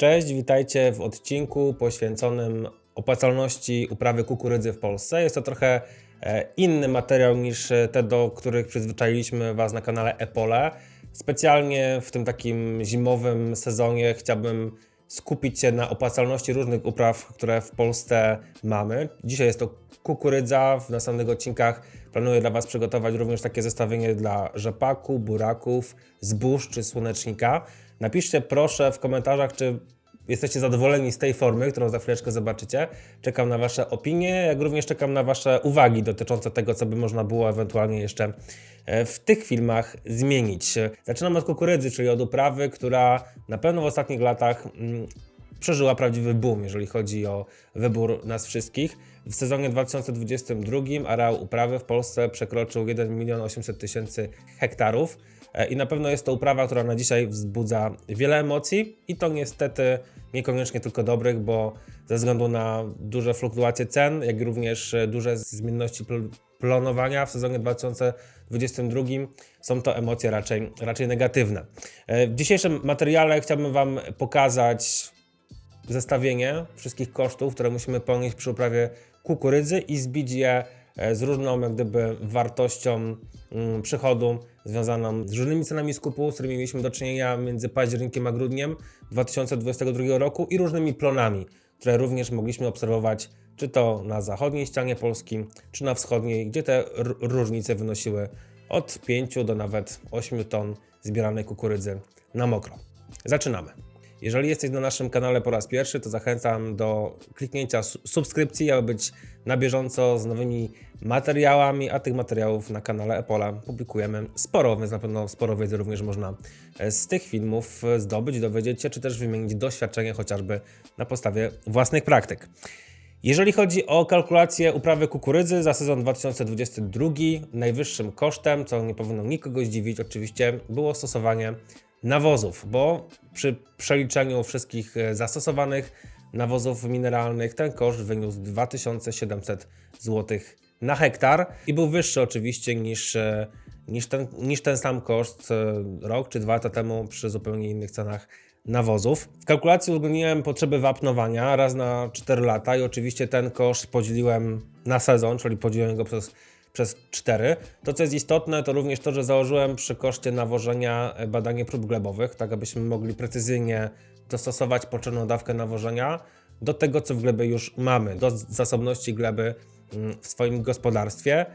Cześć, witajcie w odcinku poświęconym opłacalności uprawy kukurydzy w Polsce. Jest to trochę e, inny materiał niż e, te, do których przyzwyczailiśmy Was na kanale Epole. Specjalnie w tym takim zimowym sezonie chciałbym skupić się na opłacalności różnych upraw, które w Polsce mamy. Dzisiaj jest to kukurydza, w następnych odcinkach planuję dla Was przygotować również takie zestawienie dla rzepaku, buraków, zbóż czy słonecznika. Napiszcie proszę w komentarzach, czy jesteście zadowoleni z tej formy, którą za chwileczkę zobaczycie. Czekam na Wasze opinie, jak również czekam na Wasze uwagi dotyczące tego, co by można było ewentualnie jeszcze e, w tych filmach zmienić. Zaczynam od kukurydzy, czyli od uprawy, która na pewno w ostatnich latach mm, przeżyła prawdziwy boom, jeżeli chodzi o wybór nas wszystkich. W sezonie 2022 areał uprawy w Polsce przekroczył 1 milion 800 tysięcy hektarów i na pewno jest to uprawa, która na dzisiaj wzbudza wiele emocji i to niestety niekoniecznie tylko dobrych, bo ze względu na duże fluktuacje cen, jak również e, duże zmienności pl- planowania w sezonie 2022 są to emocje raczej, raczej negatywne. E, W dzisiejszym materiale chciałbym Wam pokazać zestawienie wszystkich kosztów, które musimy ponieść przy uprawie kukurydzy i zbić je e, z różną jak gdyby wartością mm, przychodu związaną z różnymi cenami skupu, z którymi mieliśmy do czynienia między październikiem a grudniem 2022 roku i różnymi plonami, które również mogliśmy obserwować czy to na zachodniej ścianie Polski, czy na wschodniej, gdzie te różnice wynosiły od 5 do nawet 8 ton zbieranej kukurydzy na mokro. Zaczynamy. Jeżeli jesteś na naszym kanale po raz pierwszy, to zachęcam do kliknięcia su- subskrypcji, aby być na bieżąco z nowymi materiałami, a tych materiałów na kanale Epola publikujemy sporo, więc na pewno sporo wiedzy również można e, z tych filmów e, zdobyć, dowiedzieć się, czy też wymienić doświadczenie chociażby na podstawie własnych praktyk. Jeżeli chodzi o kalkulację uprawy kukurydzy za sezon 2022, najwyższym kosztem, co nie powinno nikogo zdziwić, oczywiście było stosowanie nawozów, bo przy przeliczeniu wszystkich e, zastosowanych nawozów mineralnych ten koszt wyniósł 2700 zł na hektar i był wyższy oczywiście niż, e, niż, ten, niż ten sam koszt e, rok czy dwa lata temu przy zupełnie innych cenach nawozów. W kalkulacji uwzględniłem potrzeby wapnowania raz na 4 lata i oczywiście ten koszt podzieliłem na sezon, czyli podzieliłem go przez, przez 4. To co jest istotne to również to, że założyłem przy koszcie nawożenia e, badanie prób glebowych, tak abyśmy mogli precyzyjnie dostosować potrzebną dawkę nawożenia do tego, co w glebie już mamy, do zasobności gleby w swoim gospodarstwie.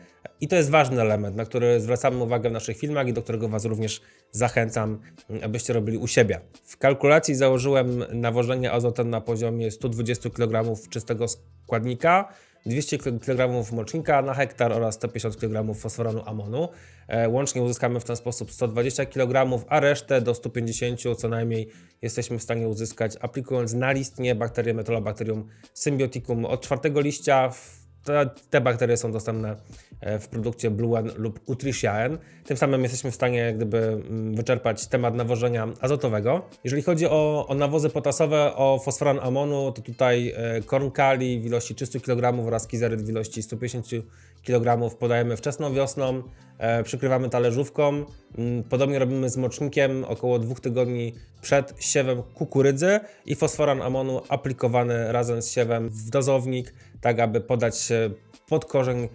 I to jest ważny element, na który zwracamy uwagę w naszych filmach i do którego Was również zachęcam, mm, abyście robili u siebie. W kalkulacji założyłem nawożenie azotem na poziomie 120 kg czystego składnika, 200 kg mocznika na hektar oraz 150 kg fosforanu amonu. E, Łącznie uzyskamy w ten sposób 120 kg, a resztę do 150 co najmniej jesteśmy w stanie uzyskać aplikując nalistnie bakterię Metolobacterium symbioticum od czwartego liścia. Te, te bakterie są dostępne e, w produkcie Bluen lub Utriciaen. Tym samym jesteśmy w stanie gdyby mm, wyczerpać temat nawożenia azotowego. Jeżeli chodzi o, o nawozy potasowe, o fosforan amonu, to tutaj e, korn kali w ilości 300 kg oraz kizeryt w ilości 150 kg podajemy wczesną wiosną, e, przykrywamy talerzówką. Mm, Podobnie robimy z mocznikiem około dwóch tygodni przed siewem kukurydzy i fosforan amonu aplikowany razem z siewem w dozownik, tak aby podać pod korzeń e,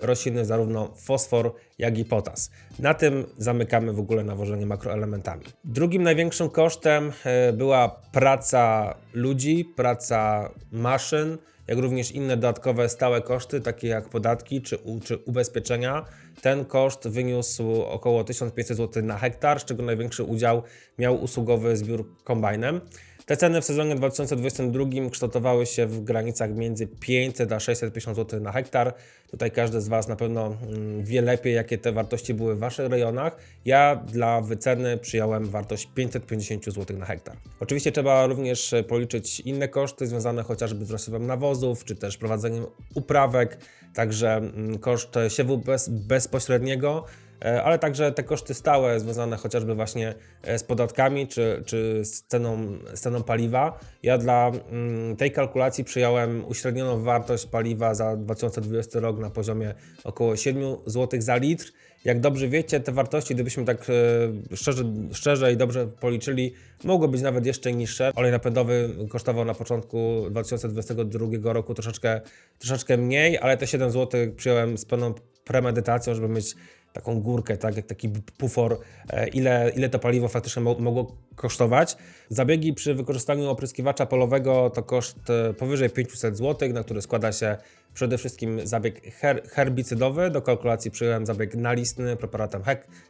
rośliny zarówno fosfor, jak i potas. Na tym zamykamy w ogóle nawożenie makroelementami. Drugim największym kosztem e, była praca ludzi, praca maszyn, jak również inne dodatkowe stałe koszty, takie jak podatki czy, czy ubezpieczenia. Ten koszt wyniósł około 1500 zł na hektar, z czego największy udział miał usługowy zbiór kombajnem. Te ceny w sezonie 2022 kształtowały się w granicach między 500 a 650 zł na hektar. Tutaj każdy z Was na pewno mm, wie lepiej, jakie te wartości były w Waszych rejonach. Ja dla wyceny przyjąłem wartość 550 zł na hektar. Oczywiście trzeba również e, policzyć inne koszty związane chociażby z rozsiewem nawozów, czy też prowadzeniem uprawek, także mm, koszt siewu bez, bezpośredniego e, ale także te koszty stałe związane chociażby właśnie e, z podatkami czy, czy z, ceną, z ceną paliwa. Ja dla mm, tej kalkulacji przyjąłem uśrednioną wartość paliwa za 2020 rok rok na poziomie około 7 zł za litr. Jak dobrze wiecie, te wartości, gdybyśmy tak e, szczerze, szczerze i dobrze policzyli, mogły być nawet jeszcze niższe. Olej napędowy kosztował na początku 2022 roku troszeczkę, troszeczkę mniej, ale te 7 zł przyjąłem z pełną premedytacją, żeby mieć taką górkę, tak, jak taki pufor, e, ile, ile to paliwo faktycznie mo mogło kosztować. Zabiegi przy wykorzystaniu opryskiwacza polowego to koszt e, powyżej 500 zł, na który składa się przede wszystkim zabieg her herbicydowy. Do kalkulacji przyjąłem zabieg nalistny preparatem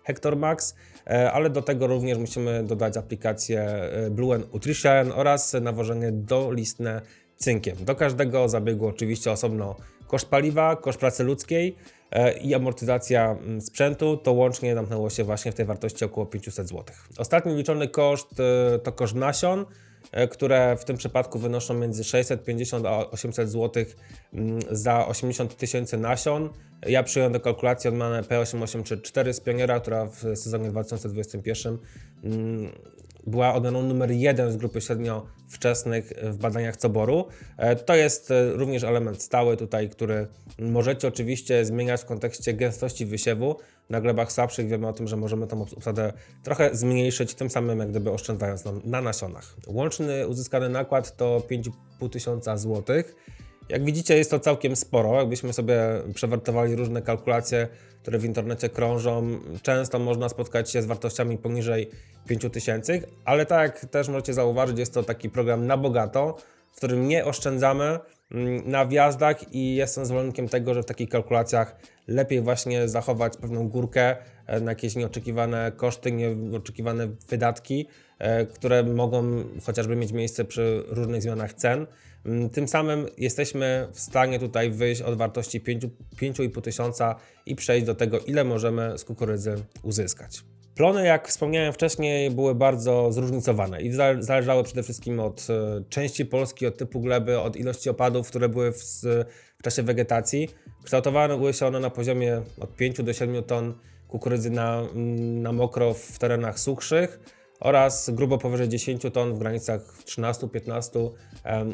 Hector Max, e, ale do tego również musimy dodać aplikację Blue Nutrition oraz nawożenie dolistne cynkiem. Do każdego zabiegu oczywiście osobno koszt paliwa, koszt pracy ludzkiej, i amortyzacja mm, sprzętu, to łącznie zamknęło się właśnie w tej wartości około 500 zł. Ostatni liczony koszt e, to koszt nasion, e, które w tym przypadku wynoszą między 650 a 800 zł mm, za 80 tysięcy nasion. Ja przyjąłem do kalkulacji odmianę P884 z Pioniera, która w sezonie 2021 była odmianą numer jeden z grupy średnio wczesnych w badaniach coboru. E, to jest e, również element stały tutaj, który możecie oczywiście zmieniać w kontekście gęstości wysiewu. Na glebach słabszych wiemy o tym, że możemy tą obsadę trochę zmniejszyć, tym samym jak gdyby oszczędzając na, na nasionach. Łączny uzyskany nakład to 5,5 tysiąca złotych. Jak widzicie, jest to całkiem sporo. Jakbyśmy sobie przewertowali różne kalkulacje, które w internecie krążą, często można spotkać się z wartościami poniżej 5000, ale tak też możecie zauważyć, jest to taki program na bogato, w którym nie oszczędzamy na wjazdach i jestem zwolennikiem tego, że w takich kalkulacjach lepiej właśnie zachować pewną górkę e, na jakieś nieoczekiwane koszty, nieoczekiwane wydatki, e, które mogą chociażby mieć miejsce przy różnych zmianach cen. Mm, tym samym jesteśmy w stanie tutaj wyjść od wartości 5,5 tysiąca i przejść do tego, ile możemy z kukurydzy uzyskać. Plony, jak wspomniałem wcześniej, były bardzo zróżnicowane i zależały przede wszystkim od e, części Polski, od typu gleby, od ilości opadów, które były w, w czasie wegetacji. Kształtowane były się one na poziomie od 5 do 7 ton kukurydzy na, na mokro w terenach suchszych oraz grubo powyżej 10 ton w granicach 13-15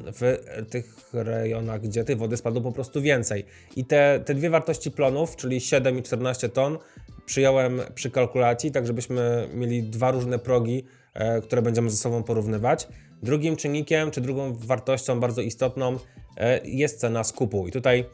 w tych rejonach, gdzie tej wody spadło po prostu więcej. I te, te dwie wartości plonów, czyli 7 i 14 ton, przyjąłem przy kalkulacji, tak żebyśmy mieli dwa różne progi, e, które będziemy ze sobą porównywać. Drugim czynnikiem, czy drugą wartością bardzo istotną e, jest cena skupu. I tutaj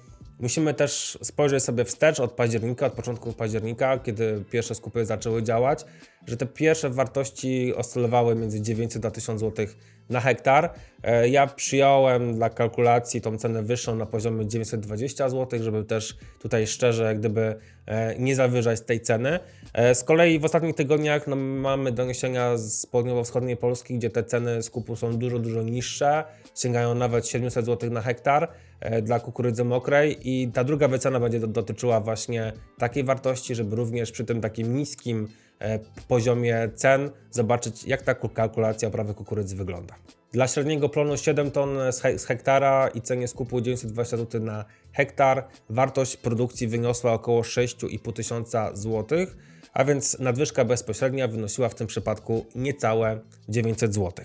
Musimy też spojrzeć sobie wstecz od października, od początku października, kiedy pierwsze skupy zaczęły działać, że te pierwsze wartości oscylowały między 900 a 1000 zł na hektar. E, ja przyjąłem dla kalkulacji tą cenę wyższą na poziomie 920 zł, żeby też tutaj szczerze gdyby e, nie zawyżać tej ceny. E, z kolei w ostatnich tygodniach no, mamy doniesienia z południowo-wschodniej Polski, gdzie te ceny skupu są dużo, dużo niższe, sięgają nawet 700 zł na hektar dla kukurydzy mokrej i ta druga wycena będzie dotyczyła właśnie takiej wartości, żeby również przy tym takim niskim poziomie cen zobaczyć, jak ta kalkulacja oprawy kukurydzy wygląda. Dla średniego plonu 7 ton z, hektara i cenie skupu 920 zł na hektar wartość produkcji wyniosła około 6,5 tysiąca złotych, a więc nadwyżka bezpośrednia wynosiła w tym przypadku niecałe 900 zł.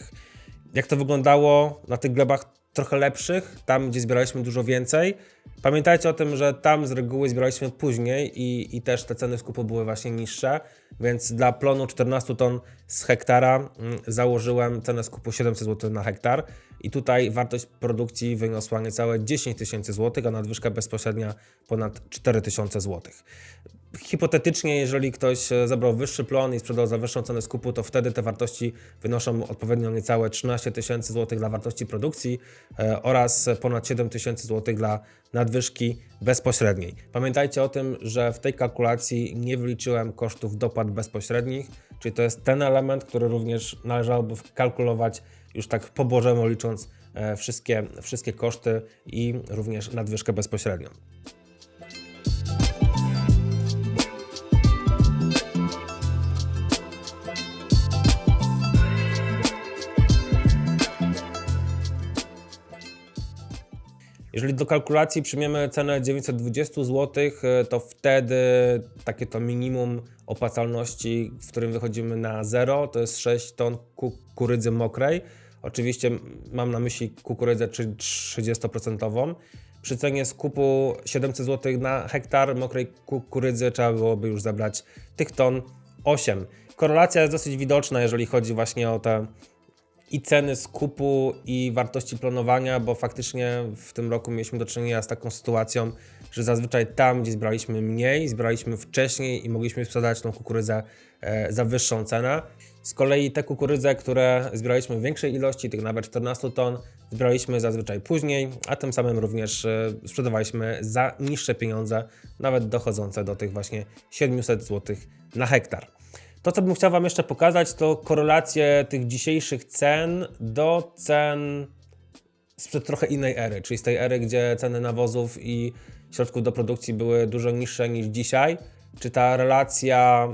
Jak to wyglądało na tych glebach trochę lepszych, tam gdzie zbieraliśmy dużo więcej. Pamiętajcie o tym, że tam z reguły zbieraliśmy później i, i też te ceny skupu były właśnie niższe, więc dla plonu 14 ton z hektara mm, założyłem cenę skupu 700 zł na hektar i tutaj wartość produkcji wyniosła niecałe 10 tysięcy złotych, a nadwyżka bezpośrednia ponad 4 tysiące złotych hipotetycznie, jeżeli ktoś e, zebrał wyższy plon i sprzedał za wyższą cenę skupu, to wtedy te wartości wynoszą odpowiednio niecałe 13 tysięcy złotych dla wartości produkcji e, oraz ponad 7 tysięcy złotych dla nadwyżki bezpośredniej. Pamiętajcie o tym, że w tej kalkulacji nie wyliczyłem kosztów dopłat bezpośrednich, czyli to jest ten element, który również należałoby kalkulować już tak po bożemu licząc e, wszystkie, wszystkie koszty i również nadwyżkę bezpośrednią. Jeżeli do kalkulacji przyjmiemy cenę 920 zł, e, to wtedy takie to minimum opłacalności, w którym wychodzimy na zero, to jest 6 ton kukurydzy mokrej. Oczywiście mam na myśli kukurydzę 30%. przy cenie skupu 700 zł na hektar mokrej kukurydzy trzeba byłoby już zebrać tych ton 8. Korelacja jest dosyć widoczna, jeżeli chodzi właśnie o te i ceny skupu i wartości planowania, bo faktycznie w tym roku mieliśmy do czynienia z taką sytuacją, że zazwyczaj tam, gdzie zbraliśmy mniej, zbraliśmy wcześniej i mogliśmy sprzedać tą kukurydzę e, za wyższą cenę. Z kolei te kukurydze, które zbieraliśmy w większej ilości, tych nawet 14 ton, zbraliśmy zazwyczaj później, a tym samym również e, sprzedawaliśmy za niższe pieniądze, nawet dochodzące do tych właśnie 700 zł na hektar. To, co bym chciał Wam jeszcze pokazać, to korelację tych dzisiejszych cen do cen sprzed trochę innej ery, czyli z tej ery, gdzie ceny nawozów i środków do produkcji były dużo niższe niż dzisiaj. Czy ta relacja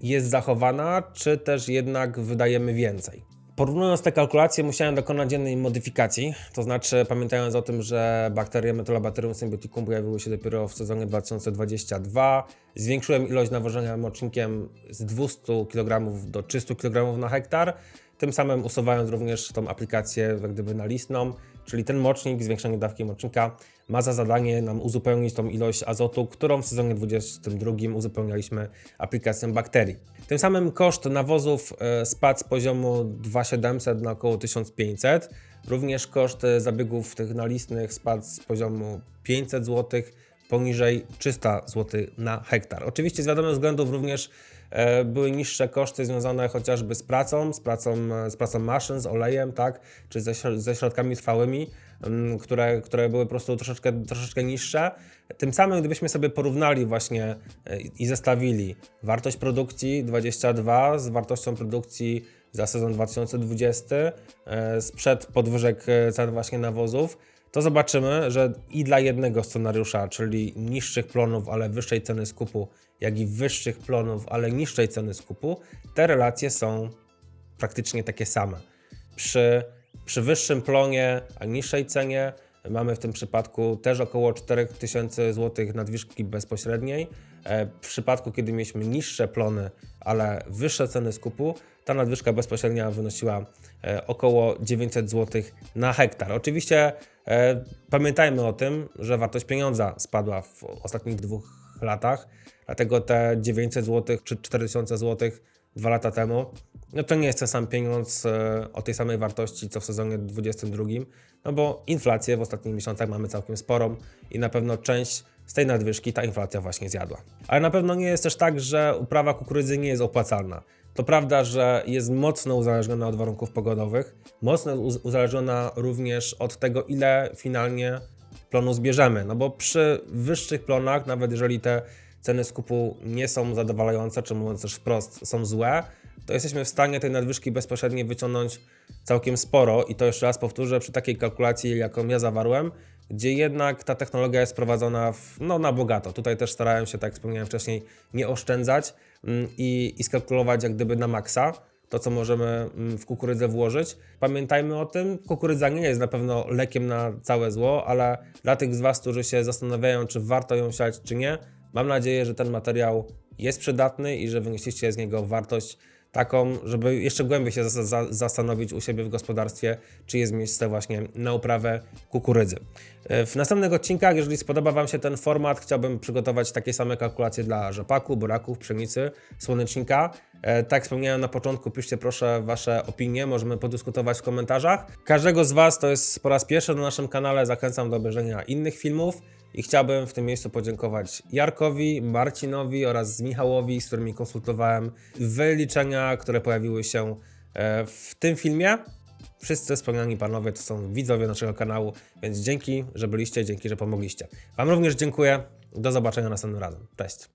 jest zachowana, czy też jednak wydajemy więcej? Porównując te kalkulacje, musiałem dokonać jednej modyfikacji, to znaczy pamiętając o tym, że bakterie Metolabacterium symbioticum pojawiły się dopiero w sezonie 2022, zwiększyłem ilość nawożenia mocznikiem z 200 kg do 300 kg na hektar, tym samym usuwając również tą aplikację jak gdyby nalistną, czyli ten mocznik, zwiększenie dawki mocznika ma za zadanie nam uzupełnić tą ilość azotu, którą w sezonie 2022 uzupełnialiśmy aplikacją bakterii. Tym samym koszt nawozów e, spadł z poziomu 2700 na około 1500. Również koszt e, zabiegów tych nalistnych spadł z poziomu 500 zł poniżej 300 zł na hektar. Oczywiście z wiadomych względów również były niższe koszty związane chociażby z pracą, z pracą, z pracą maszyn, z olejem, tak, czy ze, ze środkami trwałymi, mm, które, które były po prostu troszeczkę, troszeczkę niższe. Tym samym, gdybyśmy sobie porównali właśnie e, i zestawili wartość produkcji 22 z wartością produkcji za sezon 2020 e, sprzed podwyżek e, cen właśnie nawozów, to zobaczymy, że i dla jednego scenariusza, czyli niższych plonów, ale wyższej ceny skupu, jak i wyższych plonów, ale niższej ceny skupu, te relacje są praktycznie takie same. Przy, przy wyższym plonie, a niższej cenie mamy w tym przypadku też około 4000 zł nadwyżki bezpośredniej. E, W przypadku, kiedy mieliśmy niższe plony, ale wyższe ceny skupu, ta nadwyżka bezpośrednia wynosiła e, około 900 zł na hektar. Oczywiście e, pamiętajmy o tym, że wartość pieniądza spadła w ostatnich dwóch latach, dlatego te 900 zł czy 4000 zł dwa lata temu, no to nie jest ten sam pieniądz e, o tej samej wartości co w sezonie 22, no bo inflację w ostatnich miesiącach mamy całkiem sporą i na pewno część z tej nadwyżki ta inflacja właśnie zjadła. Ale na pewno nie jest też tak, że uprawa kukurydzy nie jest opłacalna. To prawda, że jest mocno uzależniona od warunków pogodowych, mocno uz- uzależniona również od tego, ile finalnie plonu zbierzemy. No bo przy wyższych plonach, nawet jeżeli te ceny skupu nie są zadowalające, czy mówiąc też wprost, są złe, to jesteśmy w stanie tej nadwyżki bezpośredniej wyciągnąć całkiem sporo. I to jeszcze raz powtórzę, przy takiej kalkulacji, jaką ja zawarłem, gdzie jednak ta technologia jest prowadzona w, no, na bogato. Tutaj też starałem się, tak jak wspomniałem wcześniej, nie oszczędzać mm, i, i skalkulować jak gdyby na maksa to, co możemy mm, w kukurydzę włożyć. Pamiętajmy o tym, kukurydza nie jest na pewno lekiem na całe zło, ale dla tych z Was, którzy się zastanawiają, czy warto ją siać, czy nie, mam nadzieję, że ten materiał jest przydatny i że wynieśliście z niego wartość taką, żeby jeszcze głębiej się zas- za- zastanowić u siebie w gospodarstwie, czy jest miejsce właśnie na uprawę kukurydzy. E, W następnych odcinkach, jeżeli spodoba Wam się ten format, chciałbym przygotować takie same kalkulacje dla rzepaku, buraków, pszenicy, słonecznika. E, Tak jak wspomniałem na początku, piszcie proszę Wasze opinie, możemy podyskutować w komentarzach. Każdego z Was to jest po raz pierwszy na naszym kanale, zachęcam do obejrzenia innych filmów. I chciałbym w tym miejscu podziękować Jarkowi, Marcinowi oraz Michałowi, z którymi konsultowałem wyliczenia, które pojawiły się e, w tym filmie. Wszyscy wspomniani panowie to są widzowie naszego kanału, więc dzięki, że byliście, dzięki, że pomogliście. Wam również dziękuję. Do zobaczenia następnym razem. Cześć.